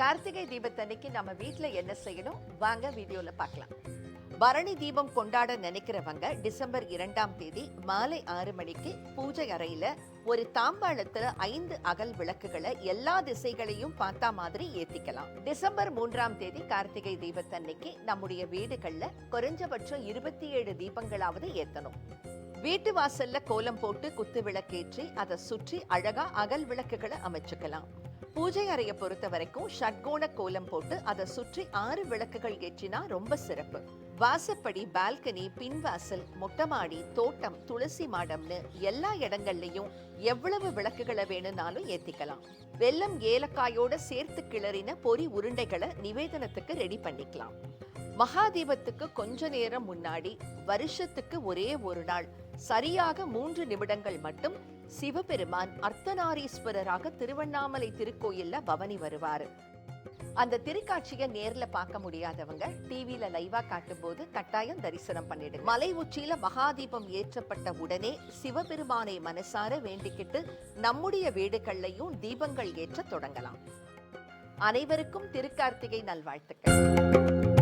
கார்த்திகை தீபத்தன்னைக்கு நம்ம வீட்ல என்ன செய்யணும்? வாங்க வீடியோல பார்க்கலாம். பரணி தீபம் கொண்டாட நினைக்கிறவங்க டிசம்பர் இரண்டாம் தேதி மாலை ஆறு மணிக்கு பூஜை அறையில ஒரு தாம்பாளத்துல ஐந்து அகல் விளக்குகளை எல்லா திசைகளையும் பார்த்தா மாதிரி ஏத்திக்கலாம். டிசம்பர் மூன்றாம் தேதி கார்த்திகை தீபத்தன்னைக்கு நம்முடைய வீடுகள்ல குறைஞ்சபட்சம் இருபத்தி ஏழு தீபங்களாவது ஏத்தணும். வீட்டு வாசல்ல கோலம் போட்டு குத்து விளக்கேற்றி அதை சுற்றி அழகா அகல் விளக்குகளை அமைச்சுக்கலாம். பூஜை அறையை பொறுத்த வரைக்கும் ஷட்கோண கோலம் போட்டு அதை சுற்றி ஆறு விளக்குகள் ஏற்றினா ரொம்ப சிறப்பு. வாசப்படி பால்கனி பின்வாசல் மொட்டமாடி தோட்டம் துளசி மாடம்னு எல்லா இடங்கள்லயும் எவ்வளவு விளக்குகளை வேணும்னாலும் ஏத்திக்கலாம். வெல்லம் ஏலக்காயோட சேர்த்து கிளறின பொரி உருண்டைகளை நிவேதனத்துக்கு ரெடி பண்ணிக்கலாம். மகாதீபத்துக்கு கொஞ்ச நேரம் முன்னாடி வருஷத்துக்கு ஒரே ஒரு நாள் சரியாக மூன்று நிமிடங்கள் மட்டும் சிவபெருமான் அர்த்தநாரீஸ்வரராக திருவண்ணாமலை திருக்கோயில்ல பவனி வருவாரு. அந்த திருக்காட்சியை நேர்ல பார்க்க முடியாதவங்க டிவியில லைவா காட்டும் போது கட்டாயம் தரிசனம் பண்ணிடு மலை உச்சியில மகாதீபம் ஏற்றப்பட்ட உடனே சிவபெருமானை மனசார வேண்டிக்கிட்டு நம்முடைய வீடுகள்லையும் தீபங்கள் ஏற்ற தொடங்கலாம். அனைவருக்கும் திருக்கார்த்திகை நல்வாழ்த்துக்கள்.